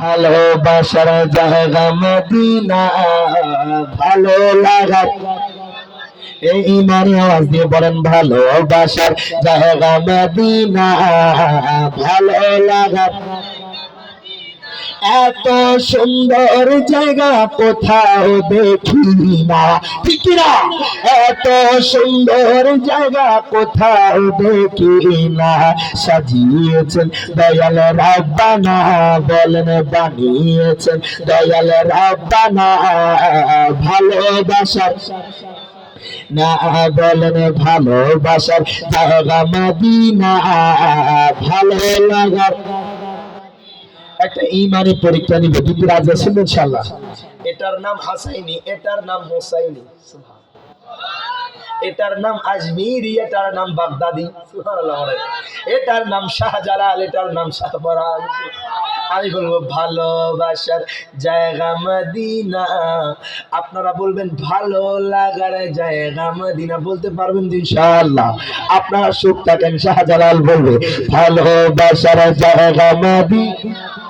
ভালোবাসার জায়গা মদিনা, ভালো লাগা। এই ইমানি আওয়াজ দিয়ে বলেন, ভালোবাসার জায়গা মদিনা, ভালো লাগা। এত সুন্দর জায়গা কোথাও দেখি না। ঠিক না এত সুন্দর জায়গা কোথাও দেখি না। সাজিয়েছেন দয়াল রাব্বানা, বলেন বানিয়েছেন দয়াল রাব্বানা, ভালোবাসার না, বলেন ভালোবাসার জায়গা মদিনা, ভালো লাগার একটা পরীক্ষা ছিল ইনশাল্লাহ এটার নাম হাসাইনি, এটার নাম হোসাইনি এটার নাম আজমিরি, এটার নাম বাগদাদি এটার নাম শাহজালাল, এটার নাম আমি বলব, ভালোবাসার জায়গা মদিনা। আপনারা বলবেন, ভালো লাগার জায়গা মদিনা। বলতে পারবেন ইনশাআল্লাহ। আপনারা সুখ থাকেন, শাহজালাল বলবে, ভালোবাসার জায়গা মদিনা।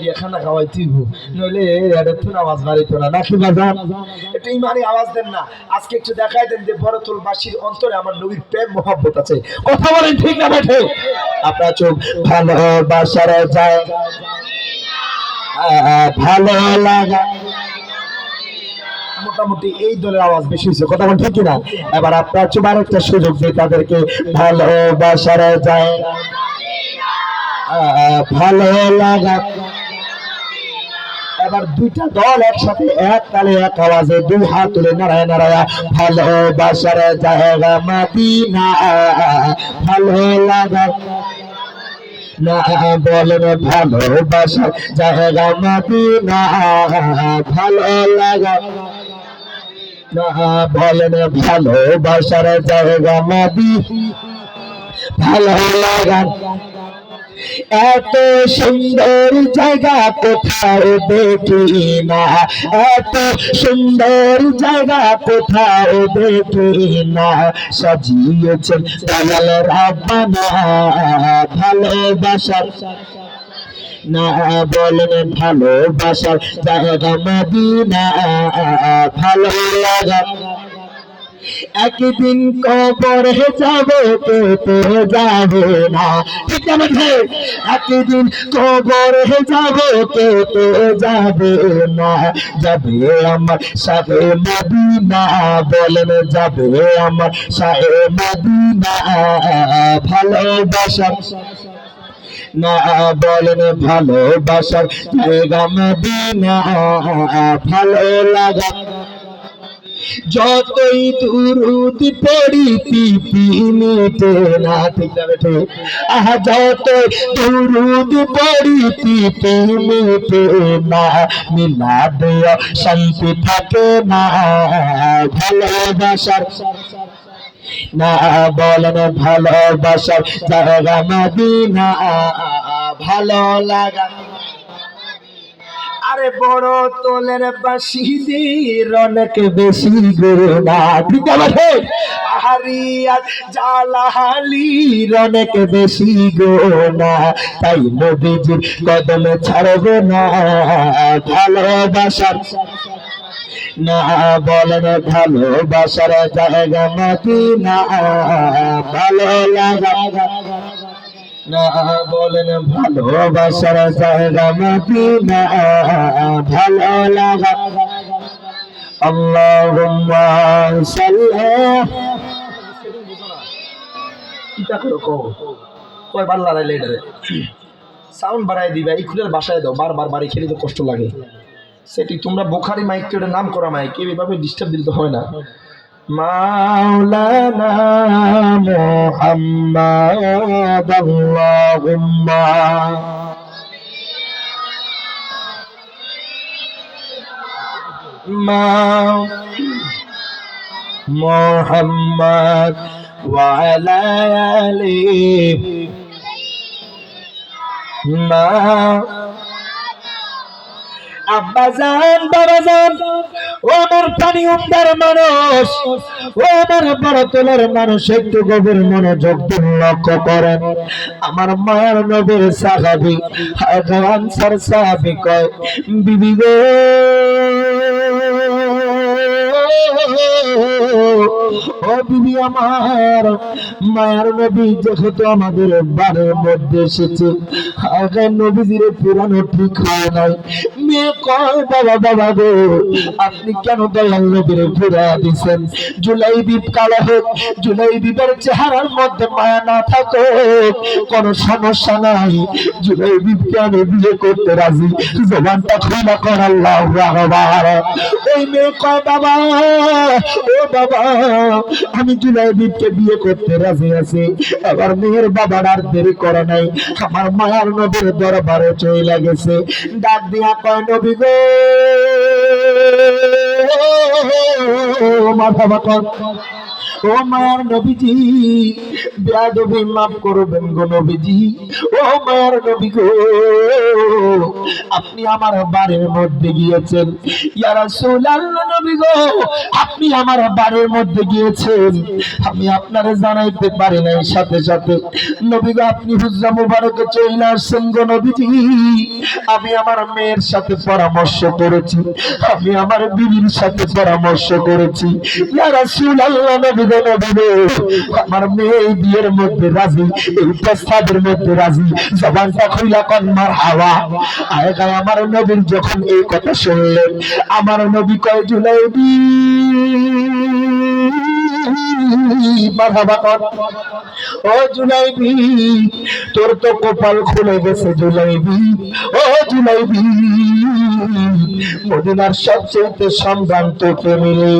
দিয়ে খানা খাওয়াই নইলে না। নাকি বাজান? একটু ইমানি আওয়াজ দেন না। আজকে একটু দেখাই দেন যে অন্তরে আমার নবীর প্রেম আছে। কথা বলেন ঠিক না বেঠে? আপনার চোখ যায়। ভালো লাগা। মোটামুটি এই দলের আওয়াজ বেশি হয়েছে। কথা বলেন ঠিক না এবার আপনার চোখ আরেকটা সুযোগ দিয়ে তাদেরকে। ভালোবাসার যায়। ভালো লাগা। এবার দুইটা দল একসাথে এক তালে এক আওয়াজে দুই হাত তুলে নারায় নারায় ভালোবাসার জায়গা মাদিনা, ভালো লাগা। না বলেন ভালোবাসার জায়গা মাদিনা, ভালো লাগা। না বলেন ভালোবাসার জায়গা মাদি ভালো লাগা। এত সুন্দর জায়গা কোথাও দেখি না? এত সুন্দর জায়গা কোথাও দেখি না? সাজিয়েছেন দয়াল রাব্বানা ভালোবাসার। না বলেন ভালোবাসার জায়গা মদিনা, ভালো লাগা। একদিন কবর যাব, পেতে যাবে না। ঠিক আছে? একদিন কবর যাব, পেতে যাবে না। যাবে আমার সাহে মদিনা, বলেন যাবে আমার সাহে মদিনা। ভালোবাসা না, বলেন ভালোবাসার জায়গা মদিনা। ভালো লাগা যতই দুরুদ পড়ি, পিপি না, ঠিক না বেঠে? আহা, যতই দুরুদ পড়ি, পিপি মিটে না মিলা দেয় শান্তি থাকে না। ভালোবাসার না, বলেন ভালোবাসার জায়গা ভালো লাগা আরে বড় তোলের বাসিদের অনেক বেশি না। ঠিক আছে আহারিয়া জালাহালির অনেক বেশি গোনা তাই নবীজির কদমে ছাড়বে না। ভালোবাসার না, বলেন ভালোবাসার জায়গা মদিনা। ভালো লাগা না ভালোবাসার জায়গা মদিনা, ভালো লাগা। সাউন্ড বাড়াই দিবা, এই খুলের বাসায় দাও, বারবার বাড়ি খেলে তো কষ্ট লাগে। সেটি তোমরা বোখারি মাইক তো নাম করা মাইক, এভাবে ডিস্টার্ব দিলে তো হয় না। আল্লাহুম্মা। মা মোহাম্মদ ওয়ালা আলি মা আব্বা জান, বাবা জান, ও আমার পানি উন্দার মানুষ, ও আমার বড় তোলার মানুষ, একটু গভীর মনোযোগ দিন, লক্ষ্য করেন। আমার মায়ের নবীর সাহাবি আনসার সাহাবি কয়, বিবি গো ও বিবি আমার, মায়ার নবী যেহেতু আমাদের বাড়ির মধ্যে এসেছে, আগে নবীজিরে পুরানো ঠিক হয় নাই। মেয়ে কয়, বাবা বাবা গো, আপনি কেন দয়াল নবীরে ফিরা দিছেন? জুলাই দ্বীপ কালো হোক, জুলাই দ্বীপের চেহারার মধ্যে মায়া না থাকো কোনো সমস্যা নাই। জুলাই দ্বীপকে আমি বিয়ে করতে রাজি। জবানটা খোলা কর আল্লাহ ওই মেয়ে কয়, বাবা, ও বাবা আমি জুলাই বিয়ে করতে রাজি আছি। এবার মেয়ের বাবার আর দেরি করে নাই। আমার মায়ার নবীর দরবারে চলে গেছে। ডাক দিয়া কয়, নবী গো! মাথা বাকর ও মায়ার নবীজি বেয়াদবি মাফ করবেন গো নবীজি। ও মায়ার নবী গো, আপনি আমার বাড়ির মধ্যে গিয়েছেন। ইয়া রাসূলুল্লাহ নবী গো, আপনি আমার বাড়ির মধ্যে গিয়েছেন। আমি আপনারে জানাইতে পারি নাই, সাথে সাথে। নবী গো, আপনি হুজরা মুবারকে চলে আসছেন গো নবীজি। আমি আমার মেয়ের সাথে পরামর্শ করেছি। আমি আমার বিবির সাথে পরামর্শ করেছি। ইয়া রাসূলুল্লাহ নবী আমার বিয়ের মধ্যে রাজি, এই প্রস্তাবের মধ্যে রাজি। জবানটা খুইলা কন মার হাওয়া আমার নবীর যখন এই কথা শুনলেন, আমার নবী কয়, জুলাইবি ও জুলাইবি, তোর তো কপাল খুলে গেছে জুলাইবি। ও জুলাইবি মদিনার সবচেয়ে সম্ভ্রান্ত প্রেমিলে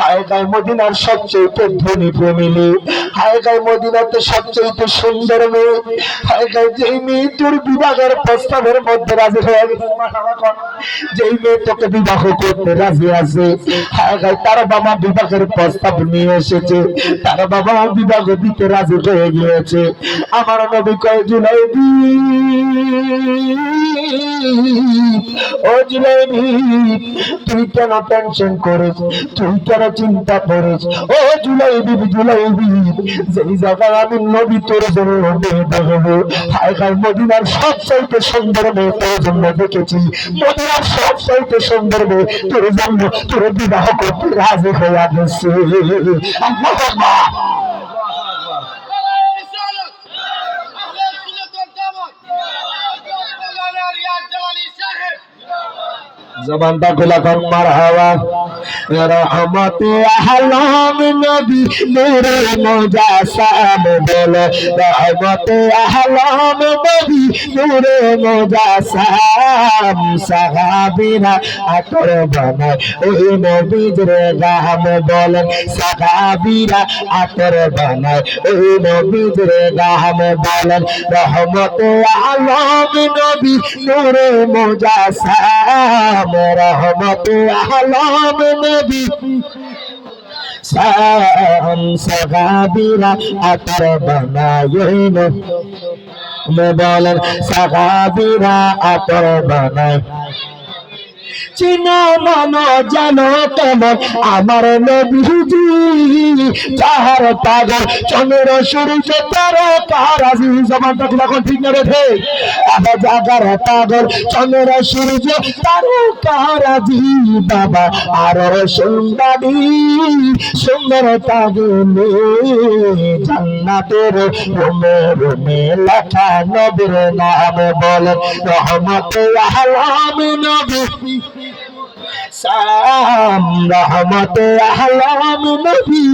হায় গায় মদিনার সবচেয়ে ধনী প্রেমিলে হায় গায় মদিনাতে সবচেয়ে সুন্দর মেয়ে হায় গায় যেই মেয়ে তোর বিবাহের প্রস্তাবের মধ্যে রাজি হয়ে গেছে যেই মেয়ে তোকে বিবাহ করতে রাজি আছে হায় গায় তার বাবা বিবাহের প্রস্তাব নিয়ে এসেছে, তার বাবা বিবাহ দিতে রাজি হয়ে গিয়েছে। আমার নবী কয় জুলাইবি ও জুলাইবি তুই কেন টেনশন করিস তুই কেন চিন্তা করিস ও জুলাইবি জুলাইবি যেই জায়গায় আমি নবী তোর জন্য দেখব হায় হায় মদিনার সব চাইতে সুন্দর মেয়ে তোর জন্য দেখেছি মদিনার সব চাইতে সুন্দর মেয়ে তোর জন্য তোর বিবাহ করতে রাজি হয়ে গেছে আল্লাহু জবানটা খোলা কর মার হাওয়া রহমতে আহলাম নবী নূরে মুজাসাম বলে। রহমতে আহলাম নবী নূরে মুজাসাম সাহাবীরা আতর বানায়। ওই নবীর গাম বলেন সাহাবীরা আতর বানায়। ওই নবীর গাম বলেন রহমতে আহলাম নবী নূরে মুজাসাম রহমতে আহলাম নবী। সাম সাহাবীরা আতর বানায় বলেন সাহাবিরা আতর বানায়। চিনো মানো জানো কেমন? আমার নবীজি যাহার পাগল চন্দ্র সূর্য, তার কারাজি জবানটা কোন ঠিক না রে আবার জাগার পাগল চন্দ্র সূর্য, তার কারাজি বাবা, আর সুন্দরী, সুন্দর তাগলে জান্নাতের রুমে রুমে লেখা নবীর নাম বলেন রহমত আহলাম নবী। সাম রহমত আহলাম নবী।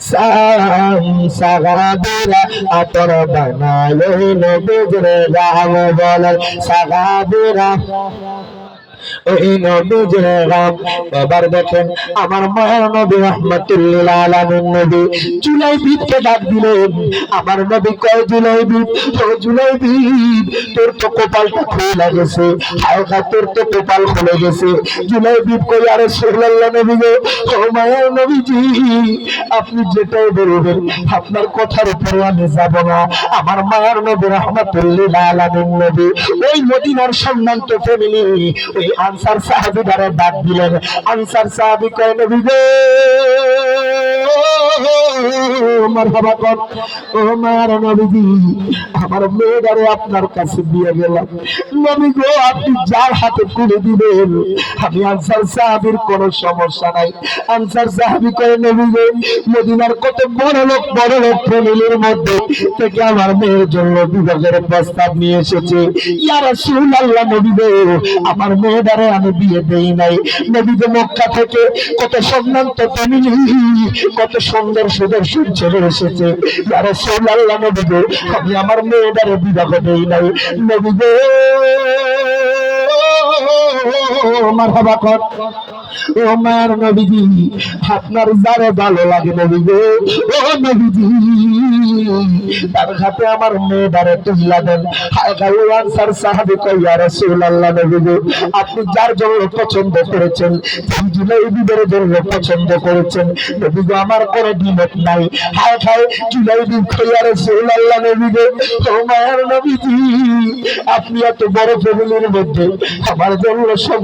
সাম সাগাবিরা আতর বানায় নবীর রাম বলার সাগাবিরা এবার দেখেন, আমার মায়ের নবী আলামিন নবী জুলাই ডাক দিলেন। আমার নবী কয়, জুলাই জুলাই তোর তো কপালটা খুলে গেছে তোর তো কপাল খুলে গেছে। জুলাই কই আরে নবী গো, ও মায়ের আপনি যেটাই বলবেন, আপনার কথার উপরে আমি যাব না। আমার মায়ের নবী রহমতুল্লিল আলামিন নবী, ওই মদিনার সম্মান্ত ফ্যামিলি ওই আনসার সাহাবি দ্বারা ডাক দিলেন, আনসার সাহাবি কয় নবী গো? মারহাবা কর। ও মার নবীজি, আমার আপনার কাছে দিয়ে গেলাম। নবী গো, আপনি যার হাতে তুলে দিবেন, আমি আনসার সাহাবির কোনো সমস্যা নাই। আনসার সাহাবি কয় নবী গো, মদিনার কত বড় লোক বড় লোক ফ্যামিলির মধ্যে থেকে আমার মেয়ের জন্য বিভাগের প্রস্তাব নিয়ে এসেছে। ইয়া রাসূলুল্লাহ নবী গো, আমার মেয়েদারে আমি বিয়ে দেই নাই। নদীতে মক্কা থেকে কত সম্মান্ত ফ্যামিলি কত সুন্দর সুদর্শন ছেলে এসেছে। আর রাসূলুল্লাহ নবী গো আমি আমার মেয়েবারে বিবাহ দেই নাই। নবী গো মারহাবা কর। ও মার নবীজি, আপনার যারে ভালো লাগে ও নবীজি, তার হাতে আমার দেন। আনসার সাহাবি কইয়া আপনি যার জন্য পছন্দ করেছেন জন্য পছন্দ করেছেন আমার নাই। হালকাই জুলাই বিদ কইয়া রাসূলুল্লাহ নবী নবীজি, আপনি এত বড় ফ্যামিলির মধ্যে আমার জন্য সম্মান